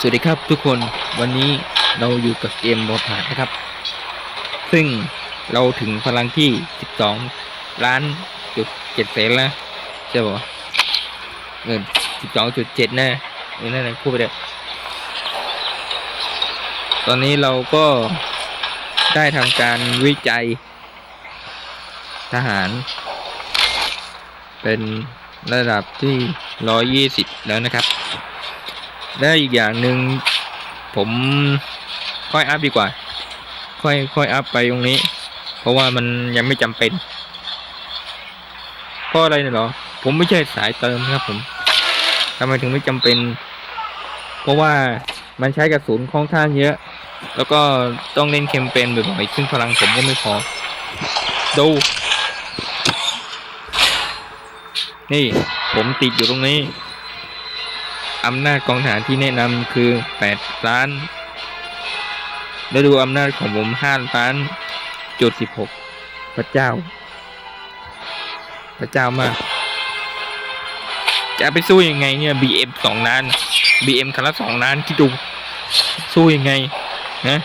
สวัสดีครับทุกคนวันนี้เราอยู่กับเกมโมทานะครับ ซึ่งเราถึงพลังที่ 12 ล้านจุดเจ็ดแสนแล้วใช่ป่ะเงิน12.7นะเออนั่นแหละพูดไปเลยตอนนี้เราก็ได้ทำการวิจัย ทหาร เป็นระดับที่ 120 แล้วนะครับ และอีกอย่างหนึ่งผมค่อยอัพดีกว่า ค่อยค่อยอัพไปตรงนี้ เพราะว่ามันยังไม่จำเป็นเพราะอะไรเนี่ยหรอ ผมไม่ใช่สายเติมครับผมทำไมถึงไม่จำเป็น เพราะว่ามันใช้กระสุนค่อนข้างเยอะ แล้วก็ต้องเล่นเคมเปญบ่อยๆซึ่งพลังผมก็ไม่พอ ดู นี่ ผมติดอยู่ตรงนี้ อำนาจกองทหารที่แนะนำคือ 8 ล้านแล้วดูอำนาจของผม5ล้านจุด16 พระเจ้า พระเจ้ามาก จะไปสู้ยังไงเนี่ย BM 2ล้าน BM คันละ2ล้านคิดดูสู้ยังไงนะ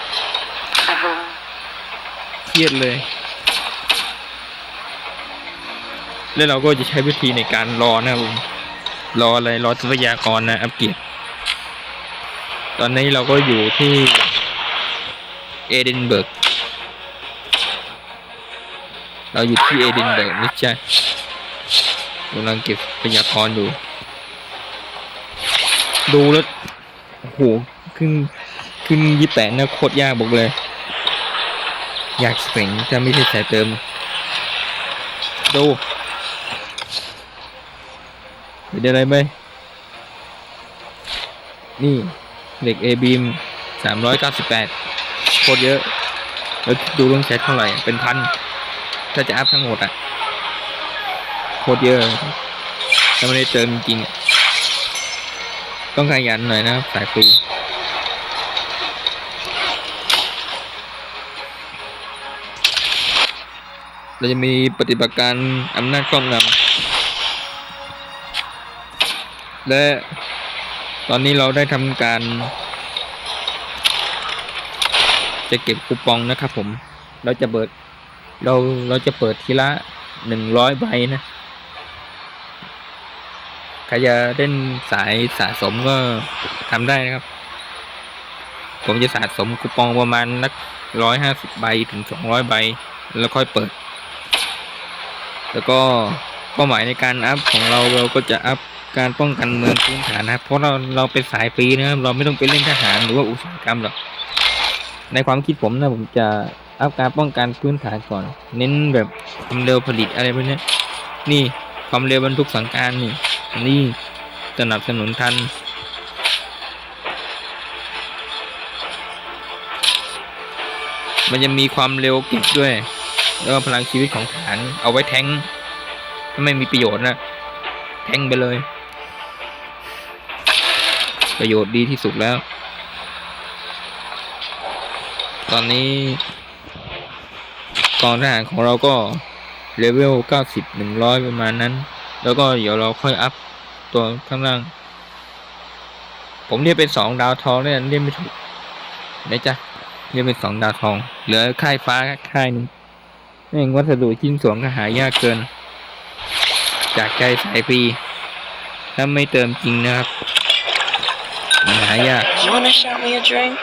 เครียดเลย แล้วเราก็จะใช้วิธีในการรอนะครับผม รออะไรรอทรัพยากรนะอัปเกรดตอนนี้เราก็อยู่ที่เอดินเบิร์ก เราอยู่ที่เอดินเบิร์กไม่ใช่กำลังเก็บทรัพยากรอยู่ ดูแล้วโอ้โหขึ้นขึ้นยี่แปดนะโคตรยากบอกเลย อยากเสงจะไม่ใช่สายเติม ดู เห็นอะไรไหมนี่เหล็ก A บีมสามร้อยเก้าสิบแปดโคตรเยอะ แล้วดูต้องใช้เท่าไหร่ เป็นพัน ถ้าจะอัพทั้งหมดอะ โคตรเยอะถ้าไม่ได้เติมจริงๆต้องขยันหน่อยนะครับสายฟรีเราจะมีปฏิบัติการอำนาจครอบงำ และตอนนี้เราได้ทำการ จะเก็บคูปองนะครับผม เราจะเปิด เราเราจะเปิดทีละหนึ่งร้อยใบนะใครจะเล่นสายสะสมก็ทำได้นะครับ ผมจะสะสมคูปองประมาณนักร้อยห้าสิบใบถึงสองร้อยใบ แล้วค่อยเปิด แล้วก็เป้าหมายในการอัพของเราเราก็จะอัพ การป้องกันเมืองพื้นฐานนะครับเพราะเราเราเป็นสายฟรีนะครับเราไม่ต้องไปเล่นทหารหรือว่าอุตสาหกรรมหรอกในความคิดผมนะผมจะอัพการป้องกันพื้นฐานก่อน เน้นแบบความเร็วผลิตอะไรพวกนี้นี่ความเร็วบรรทุกสังการนี่นี่สนับสนุนทันมันจะมีความเร็วเก็บด้วย แล้วพลังชีวิตของฐานเอาไว้แทงค์ถ้าไม่มีประโยชน์นะแทงไปเลย ประโยชน์ดีที่สุดแล้ว ตอนนี้กองทหารของเราก็เลเวล 90 100 ประมาณนั้น แล้วก็เดี๋ยวเราค่อยอัพตัวข้างล่าง ผมเรียกเป็นสองดาวทองเนี่ยเรียกไม่ถูกนะจ๊ะเรียกเป็นสองดาวทอง เหลือค่ายฟ้าค่ายหนึงแม่งวัสดุชิ้นส่วนก็หายากเกิน จากใจสายฟรีถ้าไม่เติมจริงนะครับ มันหายาก You wanna shot me a drink?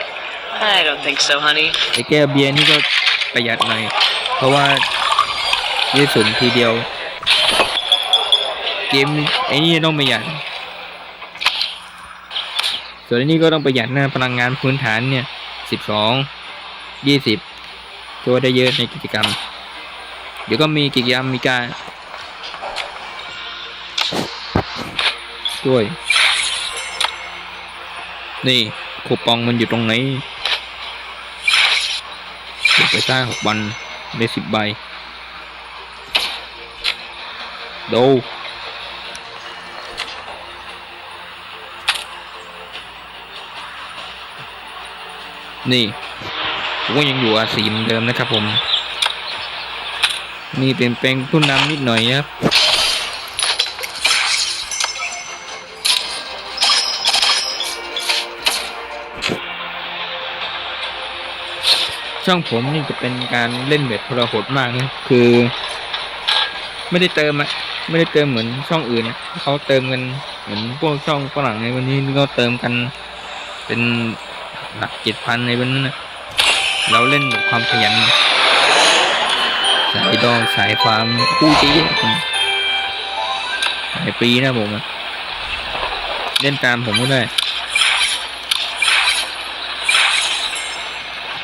I don't think so, honey. ไอ้แก้วเบียร์นี่ก็ประหยัดหน่อย เพราะว่ายืดสุนทีเดียว เกมไอ้นี่ต้องประหยัด ส่วนอันนี้ก็ต้องประหยัดนะพลังงานพื้นฐานเนี่ยสิบสองยี่สิบช่วยได้เยอะในกิจกรรม เดี๋ยวก็มีกิจกรรมมีการช่วย นี่คูปองมันอยู่ตรงไหนเก็บไปสร้างหกวันได้สิบใบดูนี่ผมก็ยังอยู่อาสีเหมือนเดิมนะครับผม นี่เปลี่ยนแปลงผู้นำนิดหน่อยนะครับ ช่องผมนี่จะเป็นการเล่นแบบทรหดมากนะคือ ไม่ได้เติมอะไม่ได้เติมเหมือนช่องอื่นเขาเติมกันเหมือนพวกช่องฝรั่งในวันนี้ก็เติมกันเป็นหลักเจ็ดพันในวันนั้นนะเราเล่นแบบความขยันสายดองสายความกู้จี้สายปีนะผมเล่นตามผมก็ได้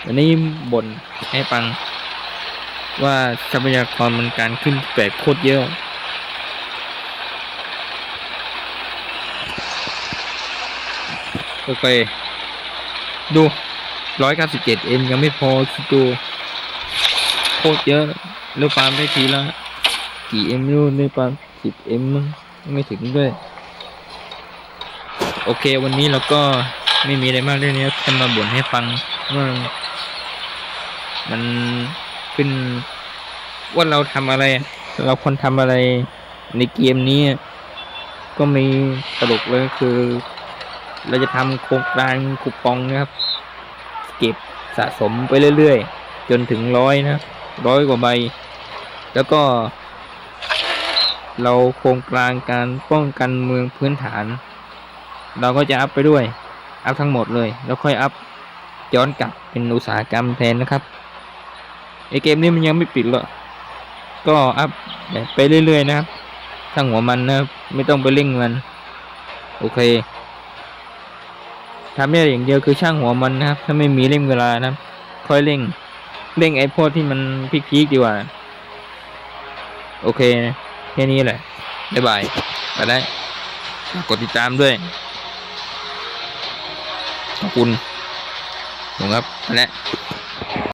วันนี้บ่นให้ฟัง ว่าทรัพยากรมันการขึ้นแปลกโคตรเยอะโอเคดูร้อยเก้าสิบเจ็ดเอ็มยังไม่พอคิดดูโคตรเยอะแล้วฟาร์มได้ทีละกี่เอ็มนู่นได้ฟาร์มสิบเอ็มมั้งไม่ถึงด้วย โอเค วันนี้เราก็ไม่มีอะไรมากเรื่องนี้แค่มาบ่นให้ฟังว่า มันขึ้นว่าเราทำอะไร เราควรทำอะไรในเกมนี้ ก็มีตลกเลยคือ เราจะทำโครงการคูปองนะครับ เก็บสะสมไปเรื่อยๆ จนถึงร้อยนะร้อยกว่าใบ แล้วก็ เราโครงการการป้องกันเมืองพื้นฐาน เราก็จะอัพไปด้วย อัพทั้งหมดเลย แล้วค่อยอัพย้อนกลับเป็นอุตสาหกรรมแทนนะครับ ไอเกมนี้มันยังไม่ปิดหรอกก็อัพแบบไปเรื่อยๆนะครับช่างหัวมันนะไม่ต้องไปเร่งมัน โอเคทำได้อย่างเดียวคือช่างหัวมันนะครับ ถ้าไม่มีเร่งเวลานะครับ ค่อยเร่งเร่งไอพวกที่มันพีคๆดีกว่า โอเคนะแค่นี้แหละบ๊ายบายไปได้กกดติดตามด้วย ขอบคุณผมครับไปแล้ว